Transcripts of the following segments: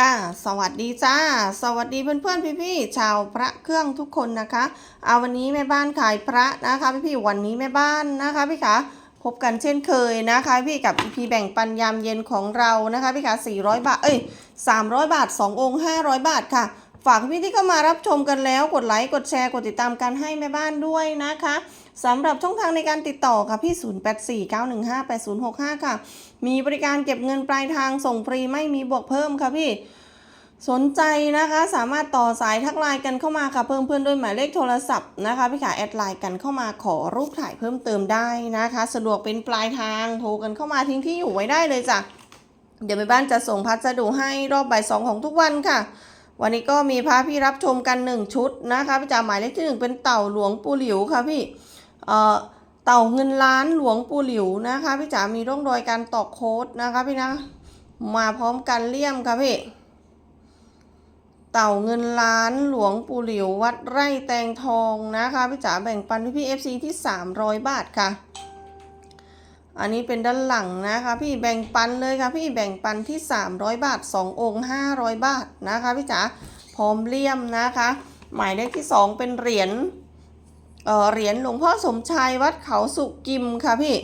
อ่าสวัสดีจ้า สวัสดีเพื่อนๆพี่ๆชาวพระเครื่องทุกคนนะคะเอาวันนี้แม่บ้านขายพระนะคะพี่ๆวันนี้แม่บ้านนะคะพี่คะพบกันเช่นเคยนะคะพี่กับพี่แบ่งปันยามเย็นของเรานะคะพี่คะ400 บาท เอ้ย 300 บาท 2 องค์ 500 บาทค่ะ ฝากพี่ที่เข้ามารับชมกันแล้วกดไลค์กดแชร์กดติดตามกันให้แม่บ้านด้วยนะคะสำหรับช่องทางในการติดต่อค่ะพี่ 0849158065 ค่ะ มีบริการเก็บเงินปลายทางส่งฟรีไม่มีบวกเพิ่มค่ะพี่ สนใจนะคะสามารถต่อสายทักไลน์กันเข้ามาค่ะเพิ่มเพื่อนด้วยหมายเลขโทรศัพท์นะคะพี่ขาแอดไลน์กันเข้ามาขอรูปถ่ายเพิ่มเติมได้นะคะ สะดวกเป็นปลายทางโทรกันเข้ามาทิ้งที่อยู่ไว้ได้เลยจ้ะเดี๋ยวแม่บ้านจะส่งพัสดุให้รอบบ่ายสองของทุกวันค่ะ วันนี้ก็มีพาพี่รับชมกันหนึ่งชุดนะคะพี่จ๋าหมายเลขที่หนึ่งเป็นเต่าหลวงปูหลิวค่ะพี่เอ่อ ต่าเงินล้านหลวงปู่หลิวนะคะพี่จ๋ามีร่องรอยการตอกโค้ดนะคะพี่นะ มาพร้อมกันเลี่ยมค่ะพี่เต่าเงินล้านหลวงปู่หลิววัดไร่แตงทองนะคะพี่จ๋าแบ่งปันพี่พี่เอฟซีที่ 300 บาทค่ะ อันนี้เป็นด้านหลังนะคะพี่แบ่งปันเลยค่ะพี่แบ่งปันที่ 300 บาท 2 องค์ 500 บาทนะคะพี่จ๋าพร้อมเลี่ยมนะคะ หมายเลขที่ 2 เป็นเหรียญ เหรียญหลวงพ่อสมชายวัดเขาสุกิมค่ะพี่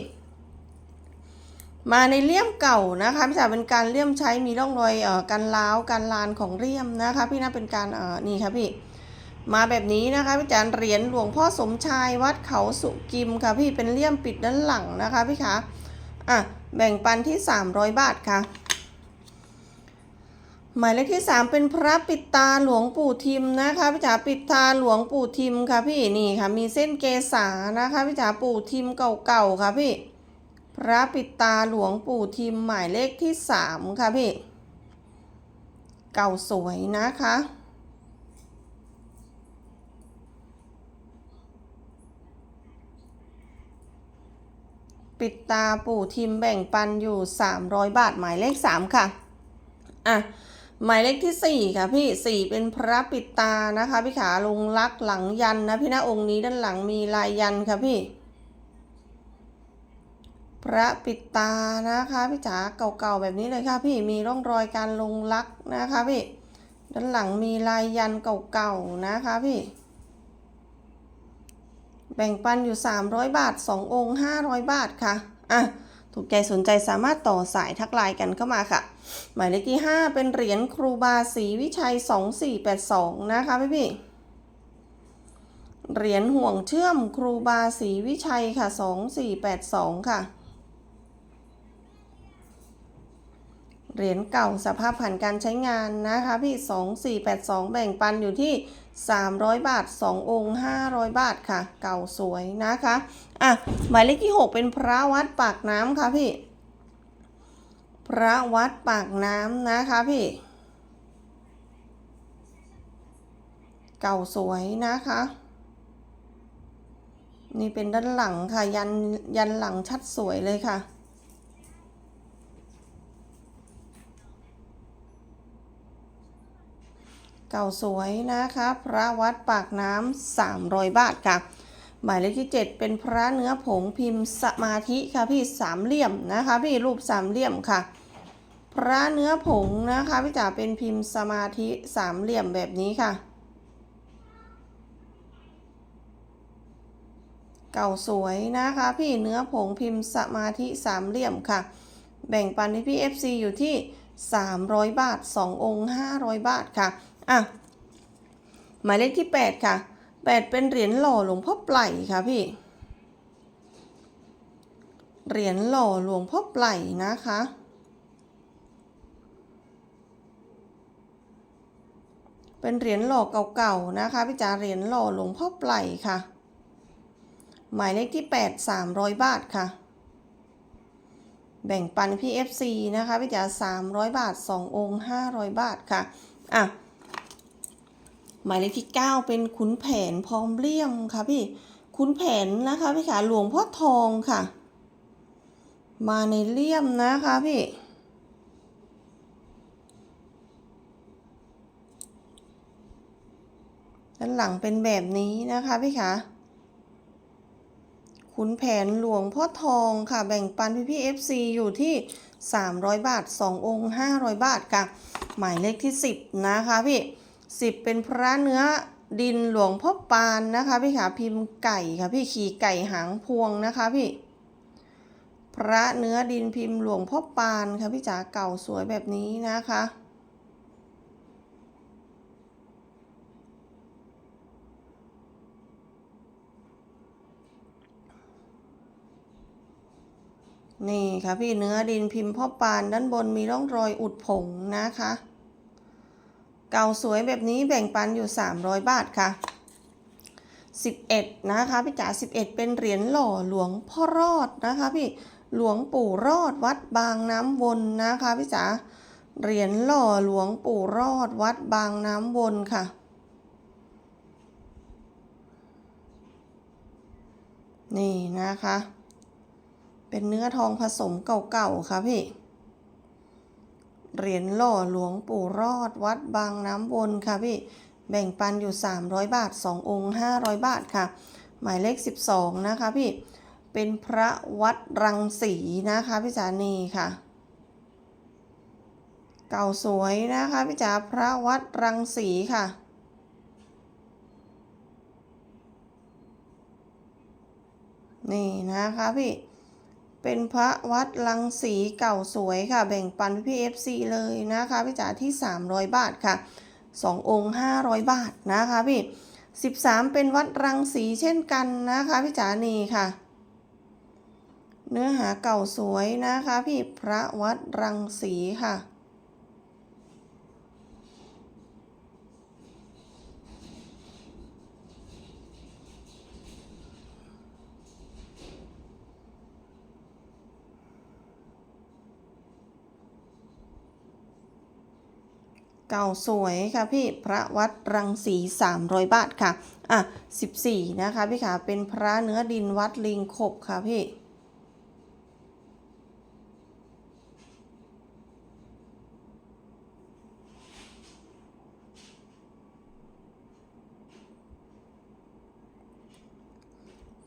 มาในเลี่ยมเก่านะคะพี่จ๋าเป็นการเลี่ยมใช้มีร่องรอยอการล้าวการลานของเลี่ยมนะคะ พี่นะเป็นการนี่ค่ะพี่ มาแบบนี้นะคะพี่จ๋าเหรียญหลวงพ่อสมชายวัดเขาสุกิมค่ะพี่เป็นเลี่ยมปิดด้านหลังนะคะพี่คะอะแบ่งปันที่ 300 บาทค่ะ หมายเลขที่ 3 เป็นพระปิดตาหลวงปู่ทิมนะคะพี่จ๋าปิดตาหลวงปู่ทิมค่ะพี่นี่ค่ะมีเส้นเกษานะคะพี่จ๋าปู่ทิมเก่าๆค่ะพี่ พระปิดตาหลวงปู่ทิมหมายเลขที่สามค่ะพี่ เก่าสวยนะคะปิดตาปู่ทิมแบ่งปันอยู่ 300 บาทหมายเลข 3 ค่ะ อะ หมายเลขที่ 4 ค่ะพี่ 4 เป็นพระปิดตานะคะ พี่ขาลงลักหลังยันนะพี่นะองค์นี้ด้านหลังมีลายยันค่ะพี่ พระปิดตานะคะพี่จ๋าเก่าๆแบบนี้เลยค่ะ พี่มีร่องรอยการลงลักนะคะพี่ ด้านหลังมีลายยันเก่าๆนะคะพี่แบ่งปันอยู่ 300 บาท 2 องค์ 500 บาทค่ะ อะ ถูกใจสนใจสามารถต่อสายทักไลน์กันเข้ามาค่ะ หมายเลขที่ 5 เป็นเหรียญครูบาศรีวิชัย 2482 นะคะพี่พี่เหรียญห่วงเชื่อมครูบาศรีวิชัยค่ะ 2482 ค่ะ เหรียญเก่าสภาพผ่านการใช้งานนะคะพี่ 2482 แบ่งปันอยู่ที่ 300 บาท 2 องค์ 500 บาทค่ะ เก่าสวยนะคะ อะ หมายเลขที่ 6 เป็นพระวัดปากน้ำค่ะพี่ พระวัดปากน้ำนะคะพี่ เก่าสวยนะคะ นี่เป็นด้านหลังค่ะ ยันยันหลังชัดสวยเลยค่ะเก่าสวยนะคะ พระวัดปากน้ำ300 บาทค่ะ หมายเลขที่ 7 เป็นพระเนื้อผงพิมพ์สมาธิค่ะพี่สามเหลี่ยมนะคะพี่รูปสามเหลี่ยมค่ะ พระเนื้อผงนะคะพี่จ๋าเป็นพิมพ์สมาธิสามเหลี่ยมแบบนี้ค่ะ เก่าสวยนะคะพี่เนื้อผงพิมพ์สมาธิสามเหลี่ยมค่ะ แบ่งปันให้พี่ FC อยู่ที่ 300 บาท 2 องค์ 500 บาทค่ะอะหมายเลขที่ 8 ค่ะ 8เป็นเหรียญหล่อหลวงพ่อไพล่ค่ะพี่ เหรียญหล่อหลวงพ่อไพล่นะคะ เป็นเหรียญหล่อเก่าๆนะคะพี่จ๋าเหรียญหล่อหลวงพ่อไพล่ค่ะ หมายเลขที่8 300บาทค่ะ แบ่งปันพี่ FC นะคะพี่จ๋า300บาท2องค์500บาทค่ะ อะ หมายเลขที่ 9 เป็นขุนแผนพร้อมเลี่ยมค่ะพี่ขุนแผนนะคะพี่ขาหลวงพ่อทองค่ะ มาในเลี่ยมนะคะพี่ด้านหลังเป็นแบบนี้นะคะพี่ขาขุนแผนหลวงพ่อทองค่ะ แบ่งปันพี่พี่ FC อยู่ที่ 300 บาท 2 องค์ 500 บาทค่ะ หมายเลขที่ 10 นะคะพี่ 10 เป็นพระเนื้อดินหลวงพ่อปานนะคะพี่ขาพิมพ์ไก่ค่ะพี่ขี่ไก่หางพวงนะคะพี่ พระเนื้อดินพิมพ์หลวงพ่อปานค่ะพี่จ๋าเก่าสวยแบบนี้นะคะนี่ค่ะพี่เนื้อดินพิมพ์พ่อปานด้านบนมีร่องรอยอุดผงนะคะ เก่าสวยแบบนี้แบ่งปันอยู่ 300 บาทค่ะ 11 นะคะพี่จ๋า11 เป็นเหรียญหล่อหลวงพ่อรอดนะคะพี่หลวงปู่รอดวัดบางน้ำวนนะคะพี่จ๋าเหรียญหล่อหลวงปู่รอดวัดบางน้ำวนค่ะ นี่นะคะ เป็นเนื้อทองผสมเก่าๆค่ะพี่ เหรียญหล่อหลวงปู่รอดวัดบางน้ำวนค่ะพี่ แบ่งปันอยู่ 300 บาท 2 องค์ 500 บาทค่ะ หมายเลข 12 นะคะพี่ เป็นพระวัดรังสีนะคะพี่จ๋านี่ค่ะ เก่าสวยนะคะพี่จ๋าพระวัดรังสีค่ะนี่นะคะพี่ เป็นพระวัดลังสีเก่าสวยค่ะ แบ่งปันพี่เอฟซีเลยนะคะพี่จ๋าที่ 300 บาทค่ะ 2 องค์ 500 บาทนะคะพี่ 13 เป็นวัดรังสีเช่นกันนะคะพี่จ๋านี่ค่ะ เนื้อหาเก่าสวยนะคะพี่พระวัดรังสีค่ะ เก่าสวยค่ะพี่พระวัดรังสี 300 บาทค่ะ อะ 14 นะคะพี่ขาเป็นพระเนื้อดินวัดลิงขบค่ะพี่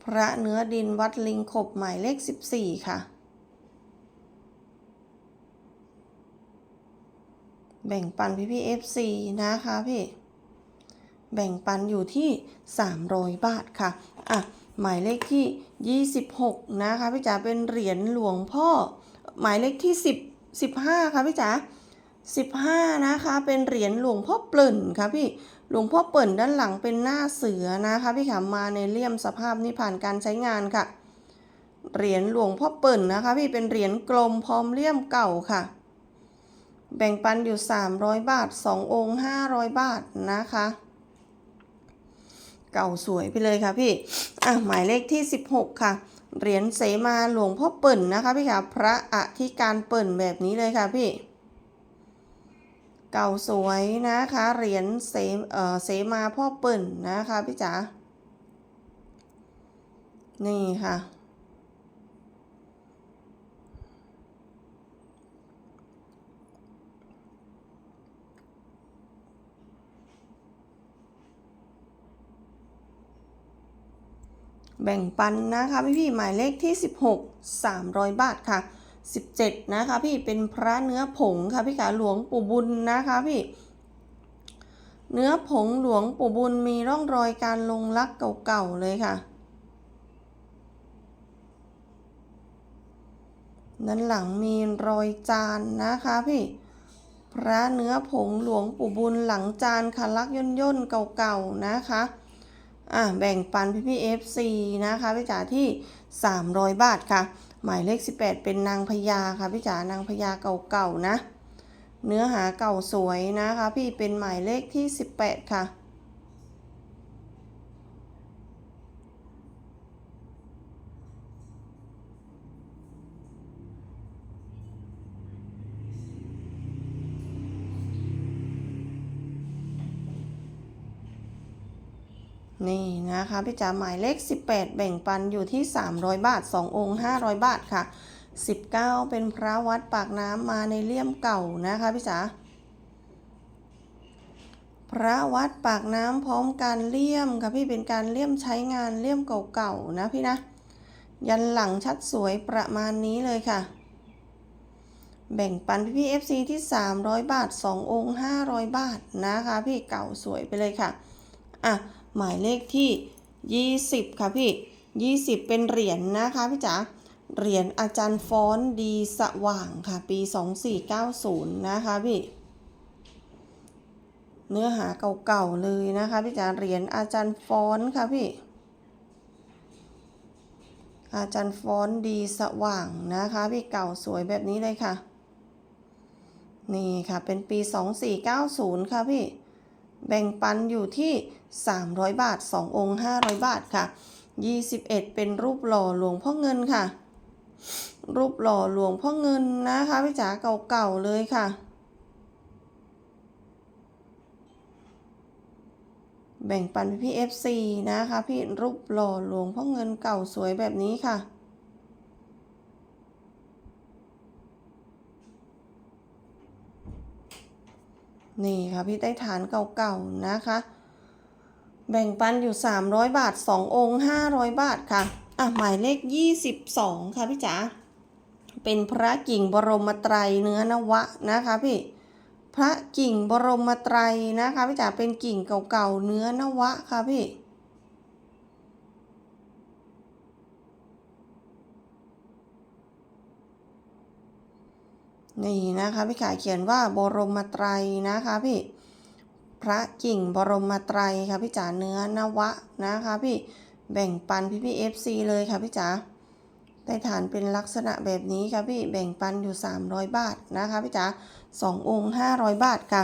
พระเนื้อดินวัดลิงขบหมายเลข 14 ค่ะ แบ่งปันพี่พี่ FC นะคะพี่แบ่งปันอยู่ที่ 300 บาทค่ะ อะ หมายเลขที่ 26 นะคะพี่จ๋าเป็นเหรียญหลวงพ่อ หมายเลขที่ 10 15 ค่ะพี่จ๋า15 นะคะ เป็นเหรียญหลวงพ่อเปิ่นค่ะพี่ หลวงพ่อเปิ่นด้านหลังเป็นหน้าเสือนะคะพี่ขามาในเลี่ยมสภาพนี่ผ่านการใช้งานค่ะ เหรียญหลวงพ่อเปิ่นนะคะ พี่เป็นเหรียญกลมพร้อมเลี่ยมเก่าค่ะ แบ่งปันอยู่ 300 บาท 2 องค์ 500 บาทนะคะ เก่าสวยไปเลยค่ะพี่ อะ หมายเลขที่ 16 ค่ะ เหรียญเสมาหลวงพ่อเปิ่นนะคะพี่ค่ะ พระอธิการเปิ่นแบบนี้เลยค่ะพี่ เก่าสวยนะคะ เหรียญเสเอ่อเสมาพ่อเปิ่นนะคะพี่จ๋า นี่ค่ะ แบ่งปันนะคะพี่พี่หมายเลขที่ 16 300 บาทค่ะ 17 นะคะพี่เป็นพระเนื้อผงค่ะพี่ขาหลวงปู่บุญนะคะพี่เนื้อผงหลวงปู่บุญมีร่องรอยการลงลักเก่าๆเลยค่ะ ด้านหลังมีรอยจานนะคะพี่พระเนื้อผงหลวงปู่บุญหลังจานค่ะลักย่นๆเก่าๆนะคะ อะแบ่งปันพี่พี่ FC นะคะพี่จ๋าที่ 300 บาทค่ะ หมายเลข 18 เป็นนางพญาค่ะพี่จ๋านางพญาเก่าๆนะ เนื้อหาเก่าสวยนะคะ พี่เป็นหมายเลขที่ 18 ค่ะ นี่นะคะพี่จ๋าหมายเลข 18 แบ่งปันอยู่ที่ 300 บาท 2 องค์ 500 บาทค่ะ 19 เป็นพระวัดปากน้ำมาในเลี่ยมเก่านะคะพี่จ๋าพระวัดปากน้ำพร้อมการเลี่ยมค่ะพี่เป็นการเลี่ยมใช้งานเลี่ยมเก่าๆนะพี่นะ ยันหลังชัดสวยประมาณนี้เลยค่ะ แบ่งปันพี่พี่ FC ที่ 300 บาท 2 องค์ 500 บาทนะคะ พี่เก่าสวยไปเลยค่ะอะ หมายเลขที่ 20 ค่ะพี่ 20 เป็นเหรียญนะคะพี่จ๋าเหรียญอาจารย์ฟ้อนดีสว่างค่ะ ปี 2490 นะคะพี่ เนื้อหาเก่าๆเลยนะคะพี่จ๋าเหรียญอาจารย์ฟ้อนค่ะพี่ อาจารย์ฟ้อนดีสว่างนะคะพี่เก่าสวยแบบนี้เลยค่ะ นี่ค่ะเป็นปี 2490 ค่ะพี่ แบ่งปันอยู่ที่ 300 บาท 2 องค์ 500 บาทค่ะ 21 เป็นรูปหล่อหลวงพ่อเงินค่ะ รูปหล่อหลวงพ่อเงินนะคะพี่จ๋าเก่าๆเลยค่ะ แบ่งปันพี่ FC นะคะ พี่รูปหล่อหลวงพ่อเงินเก่าสวยแบบนี้ค่ะ นี่ค่ะพี่ไต้ฐานเก่าๆนะคะ แบ่งปันอยู่ 300 บาท 2 องค์ 500 บาทค่ะ อะ หมายเลข 22 ค่ะพี่จ๋าเป็นพระกิ่งบรมไตรเนื้อนวะนะคะพี่พระกิ่งบรมไตรนะคะพี่จ๋าเป็นกิ่งเก่าๆเนื้อนวะค่ะพี่ นี่นะคะพี่ขาเขียนว่าบรมไตรนะคะพี่พระกิ่งบรมไตรค่ะพี่จ๋าเนื้อนวะนะคะพี่แบ่งปันพี่พี่เอฟซีเลยค่ะพี่จ๋าได้ฐานเป็นลักษณะแบบนี้ค่ะพี่แบ่งปันอยู่ 300 บาทนะคะพี่จ๋าสององค์500 บาทค่ะ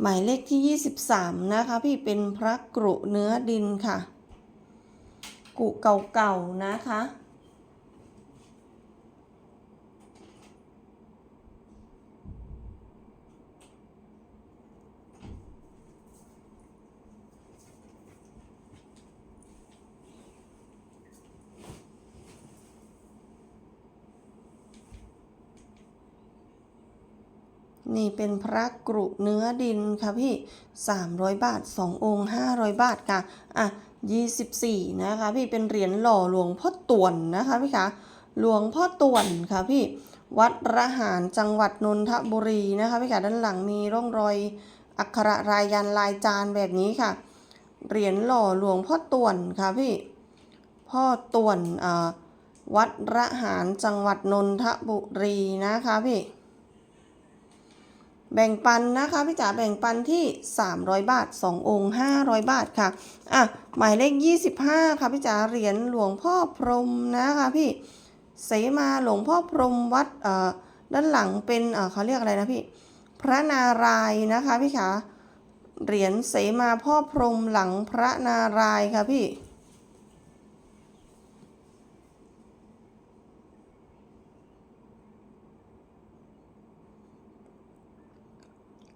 หมายเลขที่ 23 นะคะพี่เป็นพระกรุเนื้อดินค่ะ กุเก่าๆนะคะ นี่เป็นพระกรุเนื้อดินค่ะพี่ 300 บาท 2 องค์ 500 บาทค่ะ อะ 24 นะคะพี่เป็นเหรียญหล่อหลวงพ่อต่วนนะคะพี่คะหลวงพ่อต่วนค่ะพี่วัดระหารจังหวัดนนทบุรีนะคะพี่คะด้านหลังมีร่องรอยอักขระรายยันลายจานแบบนี้ค่ะ เหรียญหล่อหลวงพ่อต่วนค่ะพี่พ่อต่วนวัดระหารจังหวัดนนทบุรีนะคะพี่ แบ่งปันนะคะพี่จ๋าแบ่งปันที่ 300 บาท 2 องค์ 500 บาทค่ะอะหมายเลข 25 ค่ะพี่จ๋าเหรียญหลวงพ่อพรมนะคะพี่เสมาหลวงพ่อพรมวัดเอ่อด้านหลังเป็นเอ่อเขาเรียกอะไรนะพี่ พระนารายนะคะพี่คะเหรียญเสมาพ่อพรมหลังพระนารายค่ะพี่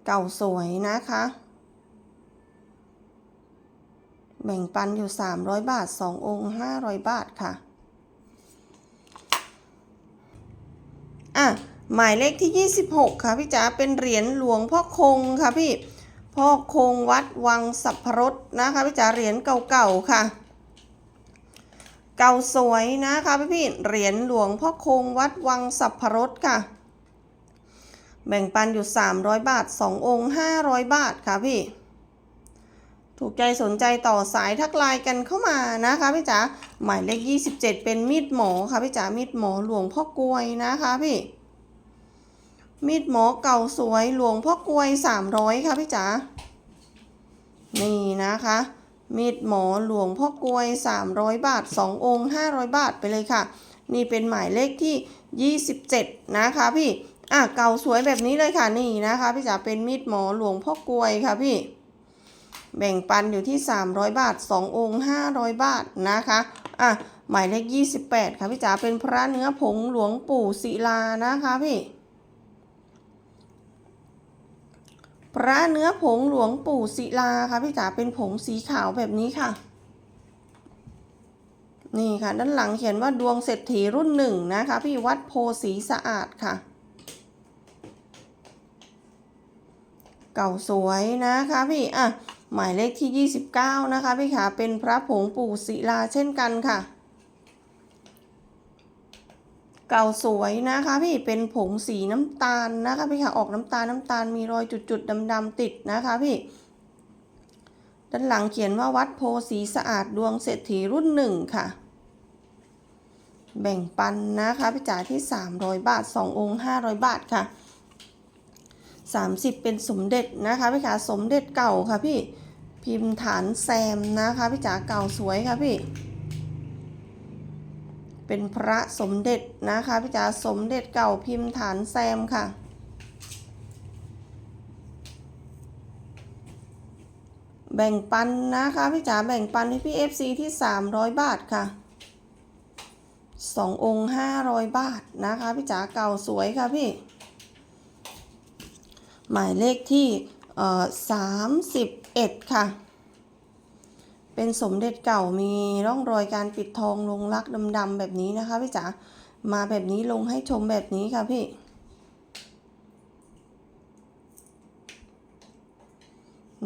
เก่าสวยนะคะ แบ่งปันอยู่ 300 บาท 2 องค์ 500 บาทค่ะ อะ หมายเลขที่ 26 ค่ะพี่จ๋าเป็นเหรียญหลวงพ่อคงค่ะพี่ พ่อคงวัดวังสัพพรสนะคะพี่จ๋าเหรียญเก่าๆค่ะเก่าสวยนะคะพี่พี่เหรียญหลวงพ่อคงวัดวังสัพพรสค่ะ แบ่งปันอยู่ 300 บาท 2 องค์ 500 บาทค่ะพี่ ถูกใจสนใจต่อสายทักไลน์กันเข้ามานะคะพี่จ๋าหมายเลข 27 เป็นมีดหมอค่ะพี่จ๋ามีดหมอหลวงพ่อกลวยนะคะพี่มีดหมอเก่าสวยหลวงพ่อกลวย 300 ค่ะพี่จ๋านี่นะคะ มีดหมอหลวงพ่อกลวย 300 บาท 2 องค์ 500 บาทไปเลยค่ะ นี่เป็นหมายเลขที่ 27 นะคะพี่ อะเก่าสวยแบบนี้เลยค่ะนี่นะคะ พี่จ๋าเป็นมีดหมอหลวงพ่อกลวยค่ะพี่ แบ่งปันอยู่ที่ 300 บาท 2 องค์ 500 บาทนะคะอะหมายเลข 28 ค่ะพี่จ๋าเป็นพระเนื้อผงหลวงปู่ศิลานะคะพี่พระเนื้อผงหลวงปู่ศิลาค่ะพี่จ๋าเป็นผงสีขาวแบบนี้ค่ะ นี่ค่ะ ด้านหลังเขียนว่าดวงเศรษฐีรุ่นหนึ่งนะคะ พี่วัดโพสีสะอาดค่ะ เก่าสวยนะคะพี่อะหมายเลขที่ 29 นะคะพี่ขาเป็นพระผงปู่ศิลาเช่นกันค่ะ เก่าสวยนะคะพี่เป็นผงสีน้ำตาลนะคะพี่ค่ะออกน้ำตาลน้ำตาลมีรอยจุดๆดำๆติดนะคะพี่ด้านหลังเขียนว่าวัดโพสีสะอาดดวงเศรษฐีรุ่นหนึ่งค่ะ แบ่งปันนะคะพี่จ๋าที่ 300 บาท 2 องค์ 500 บาทค่ะ 30 เป็นสมเด็จนะคะพี่จ๋าสมเด็จเก่าค่ะพี่พิมพ์ฐานแซมนะคะพี่จ๋าเก่าสวยค่ะพี่ เป็นพระสมเด็จนะคะพี่จ๋าสมเด็จเก่าพิมพ์ฐานแซมค่ะแบ่งปันนะคะพี่จ๋าแบ่งปันให้พี่ FC ที่ 300 บาทค่ะ 2 องค์ 500 บาทนะคะพี่จ๋าเก่าสวยค่ะพี่ หมายเลขที่เอ่อ31ค่ะ เป็นสมเด็จเก่ามีร่องรอยการปิดทองลงลักดำๆแบบนี้นะคะพี่จ๋า มาแบบนี้ลงให้ชมแบบนี้ค่ะพี่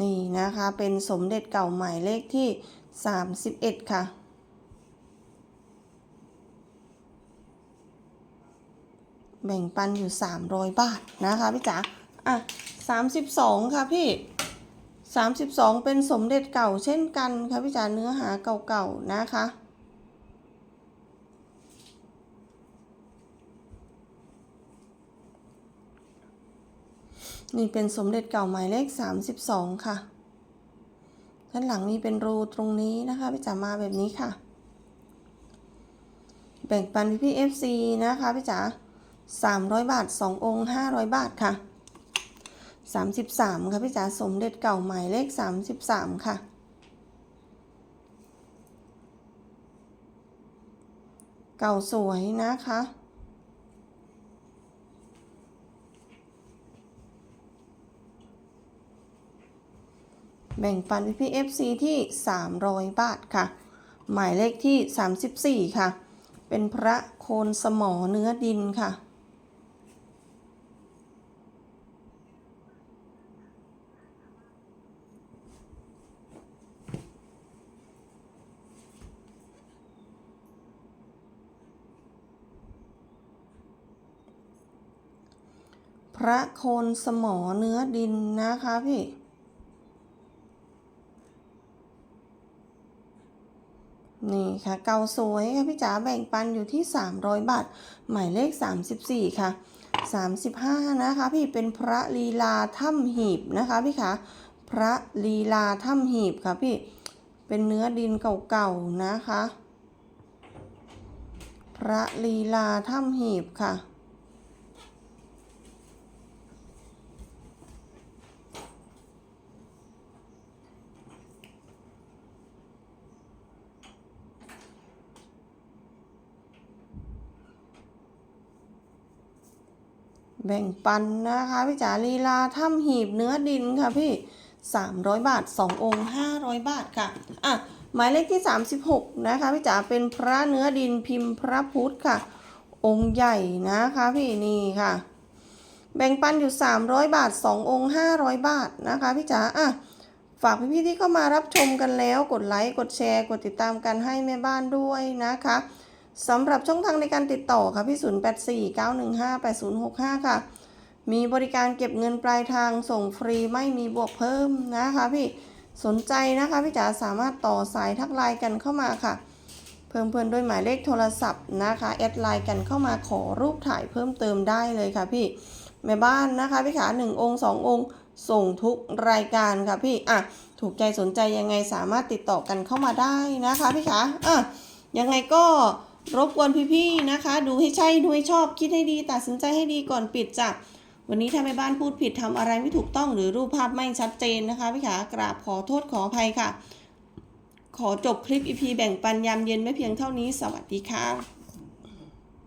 นี่นะคะเป็นสมเด็จเก่าหมายเลขที่31ค่ะแบ่งปันอยู่ 300 บาทนะคะพี่จ๋า อะ32ค่ะพี่32เป็นสมเด็จเก่าเช่นกันค่ะพี่จ๋าเนื้อหาเก่าๆนะคะนี่เป็นสมเด็จเก่าหมายเลข 32 ค่ะ ด้านหลังนี่เป็นรูตรงนี้นะคะพี่จ๋ามาแบบนี้ค่ะ แบ่งปันพี่พี่ FC นะคะพี่จ๋า300 บาท 2 องค์ 500 บาทค่ะ 33 ค่ะพี่จ๋าสมเด็จเก่าหมายเลข 33 ค่ะ เก่าสวยนะคะ แบ่งปันพี่พี่ FC ที่ 300 บาทค่ะ หมายเลขที่ 34 ค่ะ เป็นพระโคนสมอเนื้อดินค่ะ โคนสมอเนื้อดินนะคะพี่นี่ค่ะ เก่าสวยค่ะพี่จ๋าแบ่งปันอยู่ที่ 300 บาท หมายเลข 34 ค่ะ 35 นะคะ พี่เป็นพระลีลาถ้ำหีบนะคะพี่คะพระลีลาถ้ำหีบค่ะพี่เป็นเนื้อดินเก่าๆนะคะ พระลีลาถ้ำหีบค่ะ แบ่งปันนะคะพี่จ๋าลีลาถ้ำหีบเนื้อดินค่ะพี่ 300 บาท 2 องค์ 500 บาทค่ะ อะ หมายเลขที่ 36 นะคะพี่จ๋าเป็นพระเนื้อดินพิมพ์พระพุทธค่ะ องค์ใหญ่นะคะพี่นี่ค่ะ แบ่งปันอยู่ 300 บาท 2 องค์ 500 บาทนะคะพี่จ๋าอะฝากพี่ๆที่เข้ามารับชมกันแล้ว กดไลค์ กดแชร์ กดติดตามกันให้แม่บ้านด้วยนะคะ สำหรับช่องทางในการติดต่อค่ะพี่ 0849158065 ค่ะ มีบริการเก็บเงินปลายทางส่งฟรีไม่มีบวกเพิ่มนะคะพี่สนใจนะคะพี่จ๋าสามารถต่อสายทักไลน์กันเข้ามาค่ะ เพิ่มเพื่อนด้วยหมายเลขโทรศัพท์นะคะแอดไลน์กันเข้ามาขอรูปถ่ายเพิ่มเติมได้เลยค่ะพี่แม่บ้านนะคะพี่ขาหนึ่งองค์สององค์ ส่งทุกรายการค่ะพี่อะถูกใจสนใจยังไงสามารถติดต่อกันเข้ามาได้นะคะพี่ขาอะยังไงก็ รบกวนพี่ๆนะคะ ดูให้ใช่ดูให้ชอบคิดให้ดี ตัดสินใจให้ดีก่อนปิดจ้ะวันนี้ถ้าแม่บ้านพูดผิดทำอะไรไม่ถูกต้องหรือรูปภาพไม่ชัดเจนนะคะพี่ขากราบขอโทษขออภัยค่ะ ขอจบคลิปอีพีแบ่งปันยามเย็นไม่เพียงเท่านี้สวัสดีค่ะ